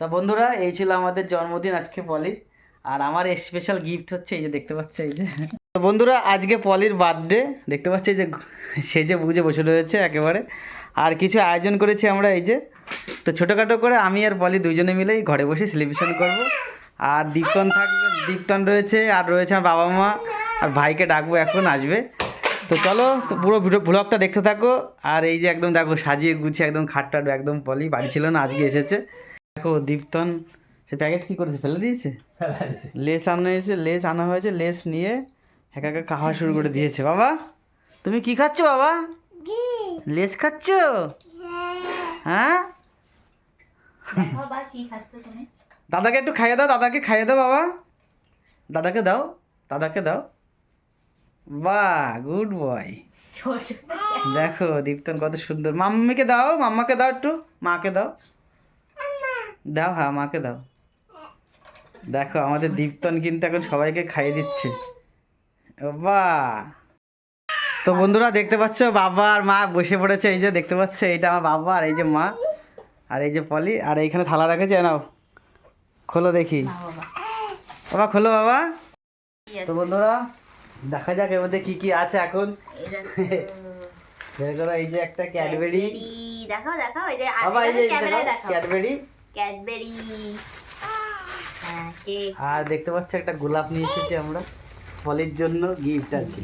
তা বন্ধুরা, এই ছিল আমাদের জন্মদিন আজকে পলির। আর আমার স্পেশাল গিফট হচ্ছে, এই যে দেখতে পাচ্ছ, এই যে। তো বন্ধুরা, আজকে পলির বার্থডে দেখতে পাচ্ছি যে সেজে বুঝে বসে রয়েছে একেবারে। আর কিছু আয়োজন করেছি আমরা, এই যে। তো ছোটোখাটো করে আমি আর পলি দুজনে মিলেই ঘরে বসে সেলিব্রেশন করব। আর দীপ্তন থাকবে দীপ্তন রয়েছে, আর রয়েছে আমার বাবা মা। আর ভাইকে ডাকবো, এখন আসবে। তো চলো, তো পুরো ব্লগটা দেখতে থাকো। আর এই যে একদম দেখো, সাজিয়ে গুছিয়ে একদম খাট্টাট একদম পলি, বাড়ি ছিল না, আজকে এসেছে। দেখো দীপ্তন সে প্যাকেট কি করেছে? ফেলে দিয়েছে? লেস আনা হয়েছে লেস আনা হয়েছে লেস নিয়ে একা একা খাওয়া শুরু করে দিয়েছে। বাবা তুমি কি খাচ্ছ বাবা? লেস খাচ্ছ? হ্যাঁ। দেখো বা কি খাচ্ছ তুমি? দাদাকে একটু খাইয়ে দাও দাদাকে খাইয়ে দাও বাবা। দাদাকে দাও দাদাকে দাও। বাহ গুড বয় দেখো দীপ্তন কত সুন্দর। মাম্মিকে দাও মাম্মাকে দাও একটু মাকে দাও। দাও হ্যাঁ মাকে দাও। দেখো আমাদের দীপ্তন কিন্তু এখন সবাইকে খাইয়ে দিচ্ছে। বাহ তো বন্ধুরা দেখতে পাচ্ছ বাবা আর মা বসে পড়েছে এই যে দেখতে পাচ্ছ এইটা আমার বাবা আর এই যে মা আর এই যে পলি আর এইখানে থালা রেখেছে নাও খোলো দেখি। বাবা। খোলো বাবা। তো বন্ধুরা দেখা যাক এর মধ্যে কি কি আছে এখন। এই যে একটা ক্যাডবেরি। দেখাও দেখাও এই যে ক্যাডবেরি। ক্যাডবেরি। হ্যাঁ আর দেখতে পাচ্ছ একটা গোলাপ নিয়ে এসেছি আমরা। ফলের জন্য গিফট আর কি।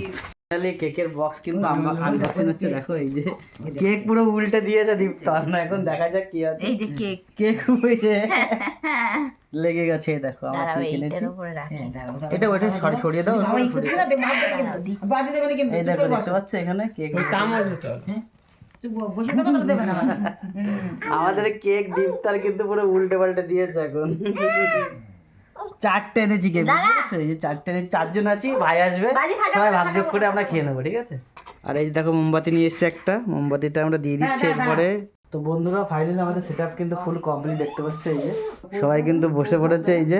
কেকের বক্স কিন্তু আমরা আনবক্সিং হচ্ছে। দেখো এই যে কেক পুরো উল্টে দিয়েছে দীপ্ত। আর না এখন দেখা যাক কি আছে। এই যে কেক। কেক হয়েছে লেগে গেছে দেখো আমরা কি কিনেছি এইটার উপরে রাখি। এটা ওটা সরি সরিয়ে দাও মার দেবে? কিন্তু। দেবে না কিন্তু, এই দেখো দেখতে পাচ্ছ এখানে কেক চুপ ব- বসে থাকো, দেবে না। আমাদের কেক দীপ্তার কিন্তু পুরো উল্টে পাল্টে দিয়েছে এখন। চারটে এনেছি কেক বুঝতে পারছ? এই যে চারটে এনেছি চারজন আছি ভাই আসবে সবাই ভাগ ফাটাবো, যোগ করে আমরা খেয়ে নেব ঠিক আছে? আর এই যে দেখো মোমবাতি নিয়ে এসছে একটা মোমবাতিটা আমরা দিয়ে দিচ্ছি এরপরে। তো বন্ধুরা ফাইনালি আমাদের সেট কিন্তু ফুল কমপ্লিট দেখতে পাচ্ছে এই যে। সবাই কিন্তু বসে পড়েছে এই যে।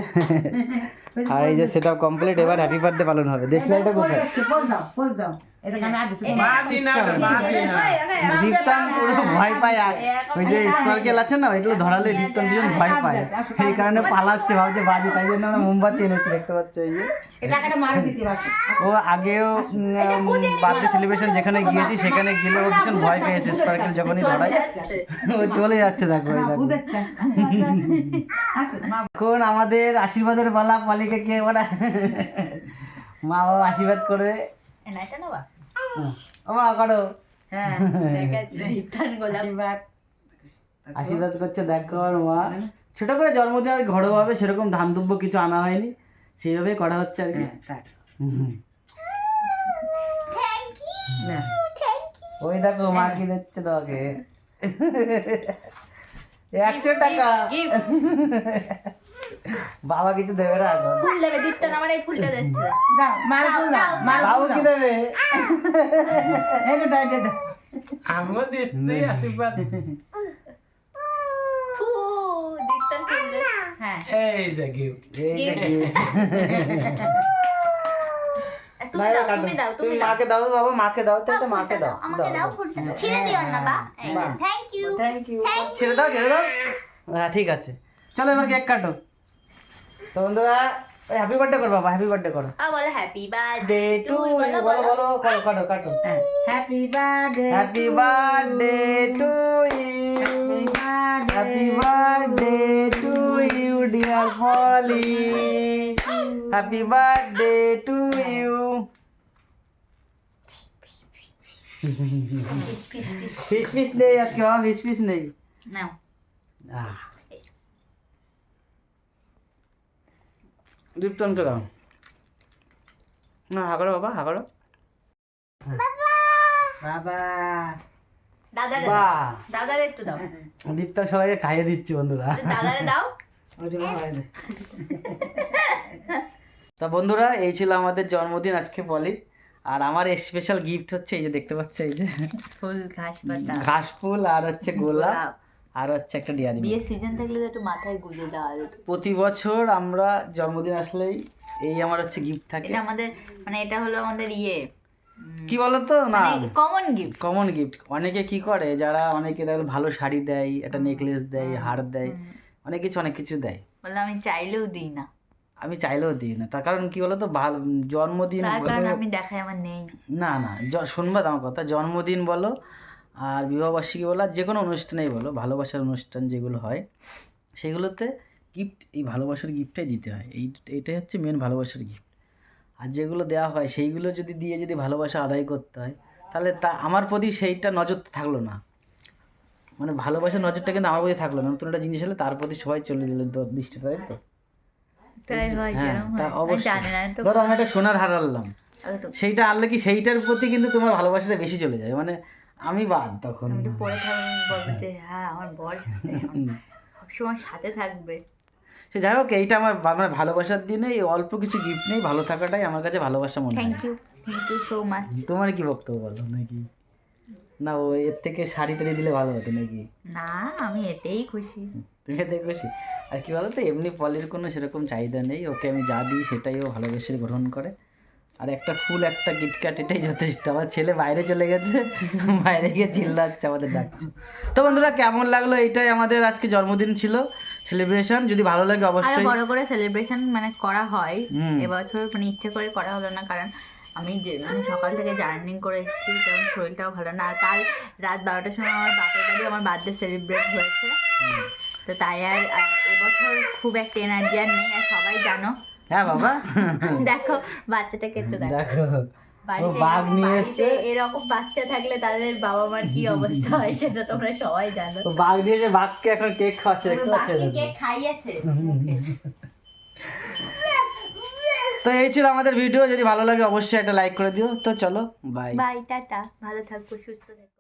আর এই যে সেটা কমপ্লিট এবার হ্যাপি বার্থডে পালন হবে। দেখলে এটা কোথায়? পুরো ভয় পায় আর। ওই যে স্পার্কেল আছে না ওইগুলো ধরালে দীপ্তান দুজন ভয় পায়। এই কারণে পালাচ্ছে ভাবছে বাজি তাই জন্য আমরা মোমবাতি এনেছি দেখতে পাচ্ছ এই যে। এই টাকাটা মারে দিতে পারছি। ও আগেও বার্থডে সেলিব্রেশন যেখানে গিয়েছি সেখানে গেলে ও ভীষণ ভয় পেয়েছে স্পার্কেল যখনই ধরাই ও চলে যাচ্ছে দেখো। আসো, মা এখন আমাদের আশীর্বাদের পালা পালিকে কে ওরা মা বাবা আশীর্বাদ করবে। না ও মা করো। হ্যাঁ আশীর্বাদ। আশীর্বাদ করছে দেখো আর মা। ছোট করে জন্মদিন আর ঘরোয়া হবে সেরকম ধান দুব্য কিছু আনা হয়নি। সেইভাবে করা হচ্ছে আর কি। হ্যাঁ। ওই দেখো মা কি দিচ্ছে তোমাকে? একশো টাকা। বাবা কিছু দেবে না এখন। ফুল দেবে দীপ্তান আমার এই ফুলটা দিচ্ছে। দাও, মার ফুল দাও, মার বাবু ফুল কি দেবে? এটা দাও, এটা দাও। ফু দীপ্তান ফুল দে। হ্যাঁ। এই যে। তুমি দাও কাটো। তুমি দাও তুমি তুমি মাকে দাও বাবা মাকে দাও তো মাকে দাও। আমাকে দাও ফুলটা ছিঁড়ে দিও না বা। থ্যাংক ইউ থ্যাংক ইউ ছেড়ে দাও ছেড়ে দাও। হ্যাঁ ঠিক আছে। চলো এবার কেক কাটো। তো বন্ধুরা ওই হ্যাপি বার্থডে করো বাবা হ্যাপি বার্থডে করো। আ বলো হ্যাপি ডে বার্থডে টু বলো বলো বলো। কাটো কাটো কাটো। হ্যাঁ। Happy birthday happy birthday to you happy birthday to you dear Poly happy birthday to you ফিস ফিস নেই আজকে বাবা ফিস ফিস নেই। নাও। আহ। লিপটনকে দাও? না হা করো বাবা হা করো বাবা! দাদারে দাও একটু দাও। দীপ্তন সবাইকে খাইয়ে দিচ্ছি বন্ধুরা। দাদারে দাও। তা বন্ধুরা এই ছিল আমাদের জন্মদিন আজকে বলি আর আমার স্পেশাল গিফট হচ্ছে এই যে দেখতে পাচ্ছ এই যে। ফুল ঘাস পাতা। ঘাস ফুল আর হচ্ছে গোলাপ। আর হচ্ছে একটা ডিয়ারি বিয়ের সিজন থাকলে তো একটু মাথায় গুজে দেওয়া যেত প্রতি বছর আমরা জন্মদিন আসলেই এই আমার হচ্ছে গিফট থাকে। এটা আমাদের মানে এটা হলো আমাদের ইয়ে। কি বলতো? না। কমন গিফট কমন গিফট অনেকে কি করে যারা অনেকে দেখো ভালো শাড়ি দেয় একটা নেকলেস দেয় হার দেয় অনেক কিছু অনেক কিছু দেয়। বলল আমি চাইলেও দিই না। আমি চাইলেও দিই না। তার কারণ কি বলতো? ভালো জন্মদিন আমি দেখাই আমার নেই। না না। শুনবা আমার কথা। জন্মদিন বলো আর বিবাহবার্ষিকী বলো যে কোনো অনুষ্ঠানেই বলো ভালোবাসার অনুষ্ঠান যেগুলো হয় সেগুলোতে গিফট এই ভালোবাসার গিফটটাই দিতে হয়। এই এইটাই হচ্ছে মেন ভালোবাসার গিফট আর যেগুলো দেওয়া হয় সেইগুলো যদি দিয়ে যদি ভালোবাসা আদায় করতে হয় তাহলে তা আমার প্রতি সেইটা নজর থাকল না। মানে ভালোবাসার নজরটা কিন্তু আমার প্রতি থাকল না। নতুন একটা জিনিস হলে তার প্রতি সবাই চলে গেলো তোর দৃষ্টিটা তাই তো? তাই হয় তা অবশ্যই। ধরো আমি একটা সোনার হার আনলাম। সেইটা আনলে কি সেইটার প্রতি কিন্তু তোমার ভালোবাসাটা বেশি চলে যায়? মানে আমি বাদ তখন তো পরে থাকব বলব যে হ্যাঁ আমার বর সবসময় সাথে থাকবে। সে যাই হোক এইটা আমার বা- মানে ভালোবাসার দিনে এই অল্প কিছু গিফট নেই ভালো থাকাটাই আমার কাছে ভালোবাসা মনে হয়। Thank you thank you so much তোমার কি বক্তব্য বলো নাকি? না ও এর থেকে শাড়ি টাড়ি দিলে ভালো হতো নাকি? না আমি এতেই খুশি। তুমি এতে খুশি? আর কি বলতো এমনি পলির কোনো সেরকম চাহিদা নেই ওকে আমি যা দিই সেটাই ও ভালোবেসে গ্রহণ করে। আর একটা ফুল একটা কিটক্যাট এটাই যথেষ্ট। আমার ছেলে বাইরে চলে গেছে বাইরে গিয়ে চিল্লাচ্ছে আমাদের ডাকছে। তো বন্ধুরা কেমন লাগল? এইটাই আমাদের আজকে জন্মদিন ছিল সেলিব্রেশন যদি ভালো লাগে অবশ্যই বড় করে সেলিব্রেশন মানে করা হয়। এবছর মানে ইচ্ছে করে করা হলো না কারণ আমি যে মানে সকাল থেকে জার্নি করে এসেছি কারণ শরীরটাও ভালো না। আর কাল রাত বারোটার সময় আমার বাপের বাড়ি আমার বার্থডে সেলিব্রেট হয়েছে। তো তাই আর আর এবছর খুব একটা এনার্জি আর নেই আর সবাই জানো হ্যাঁ বাবা? দেখো বাচ্চাটাকে একটু দেখো। দেখো। বাঘ নিয়ে বাড়িতে এরকম বাচ্চা থাকলে তাদের বাবা মার কি অবস্থা হয় সেটা তোমরা সবাই জানো। বাঘ দিয়েছে বাঘকে এখন কেক খাওয়াচ্ছে দেখতে পাচ্ছ বাকি খাইয়েছে। তো এই ছিল আমাদের ভিডিও যদি ভালো লাগে অবশ্যই একটা লাইক করে দিও। তো চলো বাই। By tata. ভালো থাকব সুস্থ থাকব